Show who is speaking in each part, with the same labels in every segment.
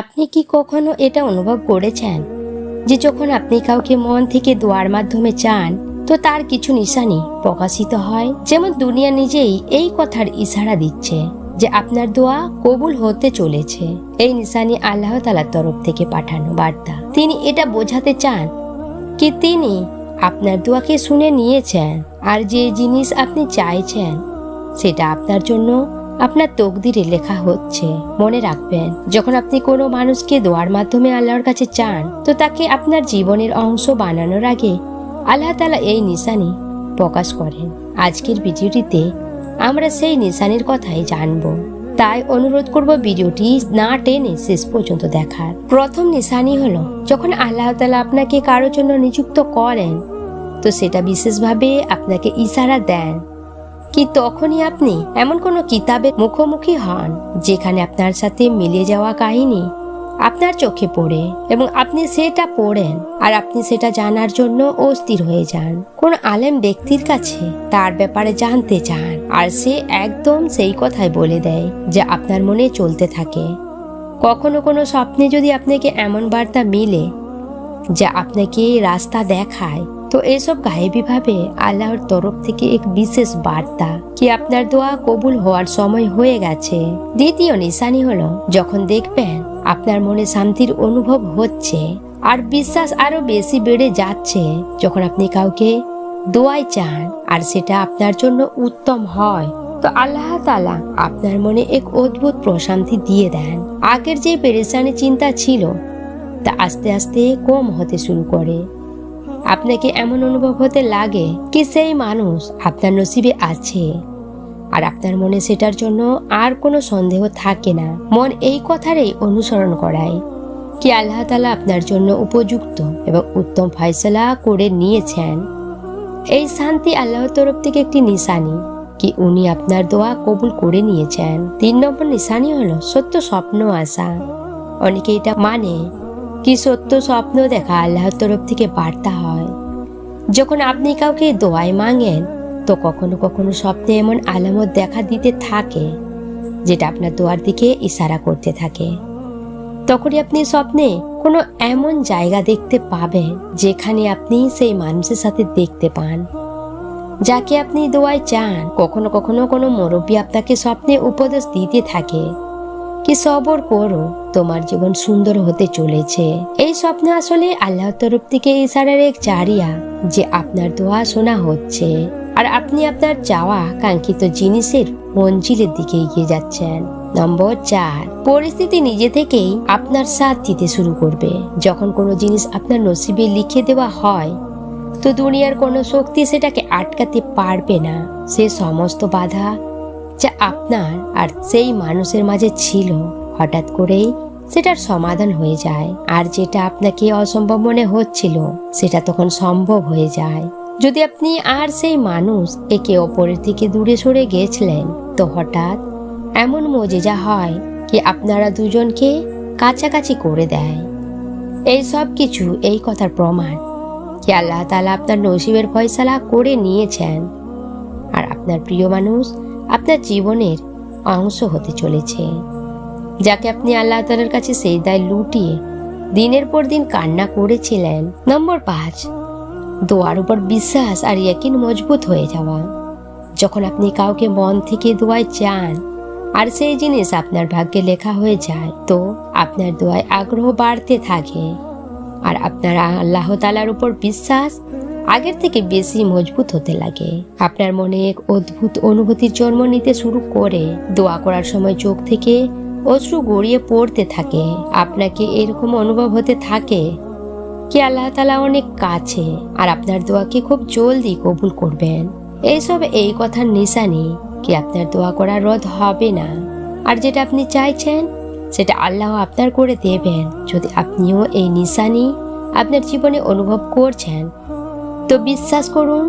Speaker 1: আপনি কি কখনো এটা অনুভব করেছেন? যে যখন আপনি কাউকে মন থেকে দোয়ার মাধ্যমে চান, তো তার কিছু নিশানি প্রকাশিত হয়? যেমন দুনিয়া নিজেই এই কথার ইশারা দিচ্ছে যে আপনার দোয়া কবুল হতে চলেছে। এই নিশানি আল্লাহ তালার তরফ থেকে পাঠানো বার্তা। তিনি এটা বোঝাতে চান কি তিনি আপনার দোয়াকে শুনে নিয়েছেন আর যে জিনিস আপনি চাইছেন, সেটা আপনার জন্য আপনার তকদিরে লেখা হচ্ছে, মনে রাখবেন, যখন আপনি কোনো মানুষকে দোয়ার মাধ্যমে আল্লাহর কাছে চান, তো তাকে আপনার জীবনের অংশ বানানোর আগে আল্লাহ তালা এই নিশানি প্রকাশ করেন। আজকের ভিডিওটিতে আমরা সেই নিশানির কথাই জানব। তাই অনুরোধ করব ভিডিওটি না টেনে শেষ পর্যন্ত দেখার। প্রথম নিশানি হলো, যখন আল্লাহ তালা আপনাকে কারোর জন্য নিযুক্ত করেন, তো সেটা বিশেষভাবে আপনাকে ইশারা দেন। কি তখনই আপনি এমন কোনো কিতাবের মুখোমুখি হন যেখানে আপনার সাথে মিলে যাওয়া কাহিনী আপনার চোখে পড়ে এবং আপনি সেটা পড়েন আর আপনি সেটা জানার জন্য অস্থির হয়ে যান? কোন আলেম ব্যক্তির কাছে তার ব্যাপারে জানতে চান আর সে একদম সেই কথাই বলে দেয় যে আপনার মনে চলতে থাকে? কখনো কোনো স্বপ্নে যদি আপনাকে এমন বার্তা মিলে যা আপনাকে রাস্তা দেখায় তো এসব গায়েবীভাবে আল্লাহর তরফ থেকে এক বিশেষ বার্তা কি আপনার দোয়া কবুল হওয়ার সময় হয়ে গেছে? দ্বিতীয় নিশানি হলো, যখন দেখবেন আপনার মনে শান্তির অনুভব হচ্ছে আর বিশ্বাস আরও বেশি বেড়ে যাচ্ছে, যখন আপনি কাউকে দোয়াই চান আর সেটা আপনার জন্য উত্তম হয়, তো আল্লাহ তালা আপনার মনে এক অদ্ভুত প্রশান্তি দিয়ে দেন। আগের যে পেরেশানি চিন্তা ছিল, তা আস্তে আস্তে কম হতে শুরু করে। আপনাকে এমন অনুভব হতে লাগে কি সেই মানুষ আপনার নসিবে আছে। আর আপনার মনে সেটার জন্য আর কোনো সন্দেহ থাকে না। মন এই কথারই অনুসরণ করায় কি আল্লাহ তালা আপনার জন্য উপযুক্ত এবং উত্তম ফয়সলা করে নিয়েছেন। এই শান্তি আল্লাহর তরফ থেকে একটি নিশানি কি উনি আপনার দোয়া কবুল করে নিয়েছেন। তিন নম্বর নিশানি হলো সত্য স্বপ্ন আসা অনেকে এটা মানে কি সত্য স্বপ্ন দেখা আল্লাহর তরফ থেকে বার্তা হয়। যখন আপনি কাউকে দোয়াই মাঙেন, তো কখনো কখনো স্বপ্নে এমন আলামত দেখা দিতে থাকে, যেটা আপনার দোয়ার দিকে ইশারা করতে থাকে। তখনই আপনি স্বপ্নে কোনো এমন জায়গা দেখতে পাবেন, যেখানে আপনি সেই মানুষের সাথে দেখতে পান। যাকে আপনি দোয়ায় চান, কখনো কখনো কোনো মুরব্বী আপনাকে স্বপ্নে উপদেশ দিতে থাকে। কি সবর করো? তোমার জীবন সুন্দর হতে চলেছে। এই স্বপ্ন আসলে আল্লাহর তরফ থেকে ইশারার এক জারিয়া, যে আপনার দোয়া শোনা হচ্ছে। আর আপনি আপনার চাওয়া, কাঙ্ক্ষিত জিনিসের মঞ্জিলের দিকে এগিয়ে যাচ্ছেন। নম্বর চার, পরিস্থিতি নিজে থেকেই আপনার সাথ দিতে শুরু করবে। যখন কোনো জিনিস আপনার নসিবে লিখে দেওয়া হয়, তো দুনিয়ার কোনো শক্তি সেটাকে আটকাতে পারবে না। সে সমস্ত বাধা যা আপনার আর সেই মানুষের মাঝে ছিল, হঠাৎ করেই সেটার সমাধান হয়ে যায়। আর যেটা আপনাকে অসম্ভব মনে হচ্ছিল, সেটা তখন সম্ভব হয়ে যায়। যদি আপনি আর সেই মানুষ একে অপরের থেকে দূরে সরে গেছিলেন, তো হঠাৎ এমন মজেজা হয় কি আপনারা দুজনকে কাছাকাছি করে দেয়। এই সব কিছু, এই কথার প্রমাণ কি আল্লাহ তালা আপনার নসিবের ফয়সালা করে নিয়েছেন। আর আপনার প্রিয় মানুষ আপনার জীবনের অংশ হতে চলেছে। যাকে আপনি আল্লাহ তালার কাছে সেই দায় লুটিয়ে দিনের পর দিন কান্না করেছিলেন। নম্বর পাঁচ, দোয়ার উপর বিশ্বাস আর ইয়াকিন মজবুত হয়ে যাওয়া। যখন আপনি কাউকে মন থেকে দোয়ায় চান আর সেই জিনিস আপনার ভাগ্যে লেখা হয়ে যায়, তো আপনার দোয়ায় আগ্রহ বাড়তে থাকে। আর আপনার আল্লাহ তালার উপর বিশ্বাস আগের থেকে বেশি মজবুত হতে লাগে। আপনার মনে এক অদ্ভুত অনুভূতির জন্ম নিতে শুরু করে। দোয়া করার সময় চোখ থেকে অশ্রু গড়িয়ে পড়তে থাকে। আপনাকে এরকম অনুভব হতে থাকে কি আল্লাহ তালা অনেক কাছে, আর আপনার দোয়াকে খুব জলদি কবুল করবেন। এইসব এই কথার নিশানি কি আপনার দোয়া করা রদ হবে না। আর যেটা আপনি চাইছেন, সেটা আল্লাহ আপনার করে দেবেন। যদি আপনিও এই নিশানি আপনার জীবনে অনুভব করছেন তো বিশ্বাস করুন,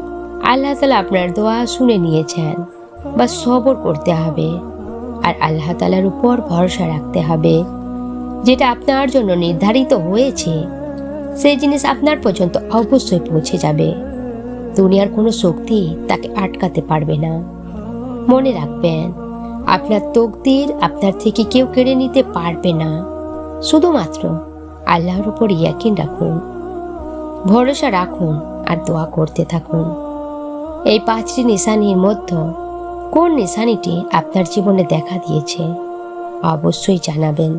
Speaker 1: আল্লাহ তালা আপনার দোয়া শুনে নিয়েছেন বা সবর করতে হবে আর আল্লাহ তালার উপর ভরসা রাখতে হবে। যেটা আপনার জন্য নির্ধারিত হয়েছে, সেই জিনিস আপনার পর্যন্ত অবশ্যই পৌঁছে যাবে। দুনিয়ার কোনো শক্তি তাকে আটকাতে পারবে না। মনে রাখবেন, আপনার তকদির আপনার থেকে কেউ কেড়ে নিতে পারবে না। শুধুমাত্র আল্লাহর উপর ইয়াকিন রাখুন, ভরসা রাখুন আর দোয়া করতে থাকুন। এই পাঁচটি নিশানির মধ্যে কোন নিশানিটি আপনার জীবনে দেখা দিয়েছে, অবশ্যই জানাবেন।